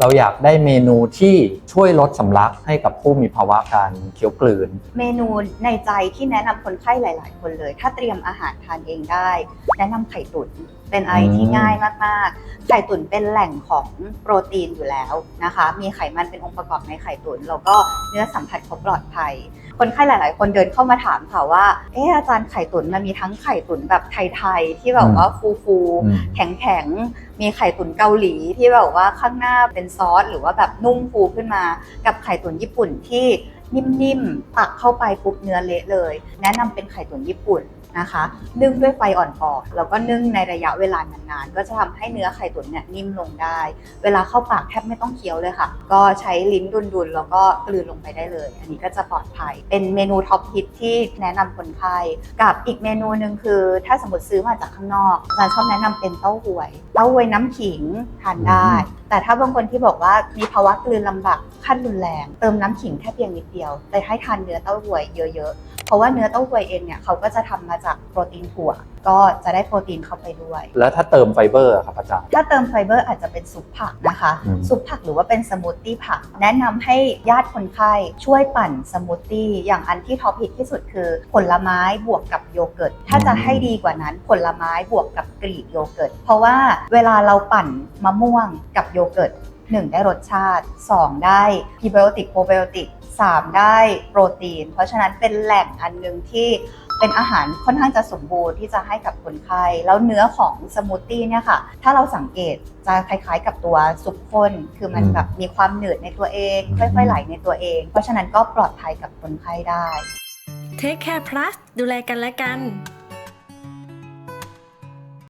เราอยากได้เมนูที่ช่วยลดสำลักให้กับผู้มีภาวะการเคี้ยวกลืน เมนูในใจที่แนะนำคนไข้หลาย ๆ คนเลย ถ้าเตรียมอาหารทานเองได้ แนะนำไข่ตุ๋น เป็นอะไรที่ง่ายมากๆ ไข่ตุ๋นเป็นแหล่งของโปรตีนอยู่แล้วนะคะ มีไขมันเป็นองค์ประกอบในไข่ตุ๋นแล้วก็เนื้อสัมผัสเขาปลอดภัย คนไข้หลาย ๆ คนเดินเข้ามาถามค่ะว่า เอออาจารย์ไข่ตุ๋นมันมีทั้งไข่ตุ๋นแบบไทย ๆ ที่แบบว่าฟูอืมๆแข็งๆ มีไข่ตุ๋นเกาหลีที่แบบว่าข้างหน้าเป็นซอส หรือว่าแบบนุ่มฟูขึ้นมา กับไข่ตุ๋นญี่ปุ่นที่นิ่มๆ ตักเข้าไปปุ๊บเนื้อเละเลย แนะนำเป็นไข่ตุ๋นญี่ปุ่น นะคะ นึ่งด้วยไฟอ่อนๆแล้วก็นึ่งในระยะเวลานานๆ ก็จะทำให้เนื้อไข่ตุ๋นเนี่ยนิ่มลงได้ เวลาเข้าปากแทบไม่ต้องเคี้ยวเลยค่ะ ก็ใช้ลิ้นดุนๆ แล้วก็กลืนลงไปได้เลย อันนี้ก็จะปลอดภัย เป็นเมนูท็อปฮิตที่แนะนำคนไข้กับอีกเมนูหนึ่งคือ ถ้าสมมติซื้อมาจากข้างนอกอาจารย์ชอบแนะนำเป็นเต้าหวย เต้าหวยน้ำขิงทานได้ แต่ถ้าบางคนที่บอกว่ามีภาวะกลืนลำบากขั้นรุนแรง เติมน้ำขิงแค่เพียงนิดเดียวแต่ให้ทานเนื้อเต้าหวยเยอะๆเพ ราะว่าเนื้อเต้าหวยเองเนี่ยเขาก็จะทำมาจากโปรตีนถั่ว ก็จะได้โปรตีนเข้าไปด้วย แล้วถ้าเติมไฟเบอร์อะครับอาจารย์ถ้าเติมไฟเบอร์อาจจะเป็นซุปผักนะคะอืมซุปผักหรือว่าเป็นสมูทตี้ผัก แนะนำให้ญาติคนไข้ช่วยปั่นสมูทตี้อย่างอันที่ท็อปฮิตที่สุดคือ ผลไม้บวกกับโยเกิร์ตถ้าจะให้ดีกว่านั้นผลไม้บวกกับกรีกโยเกิร์ตเพราะว่าเวลาเราปั่นมะม่วงกับโยเกิร์ต1ได้รสชาติ 2 ได้พรีไบโอติกโปรไบโอติก 3 ได้โปรตีน เพราะฉะนั้นเป็นแหล่งอันหนึ่งที่เป็นอาหารค่อนข้างจะสมบูรณ์ที่จะให้กับคนไข้แล้วเนื้อของสมูทตี้เนี่ยค่ะ ถ้าเราสังเกตจะคล้ายๆกับตัวซุปข้นคือมันอืมแบบมีความหนืดในตัวเอง ค่อยๆไหลในตัวเอง เพราะฉะนั้นก็ปลอดภัยกับคนไข้ได้เทคแคร์พลัสดูแลกันและกัน